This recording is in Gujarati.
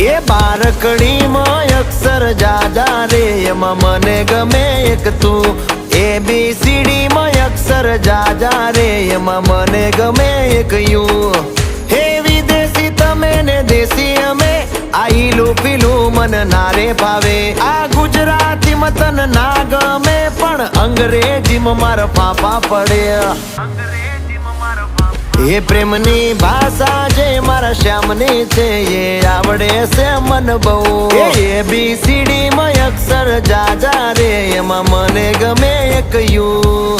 એ બારકડીમાં અક્ષર જાજા રે, એમાં મને ગમે એક તું. એ બી સીડી માં અક્ષર જાજા રે, એમાં મને ગમે એક યુ. હે વિદેશી તમે ને દેશી અમે આ ઈલું પીલું મન નારે ભાવે. આ ગુજરાતી મતન ના ગમે, પણ અંગ્રેજીમાં મારા પાપા પડે. એ પ્રેમની ભાષા જે મારા શ્યામની છે, એ આવડે છે મન બહુ. એ બી સીડી માં અક્ષર જાજા રે, એમાં મને ગમે એક યુ.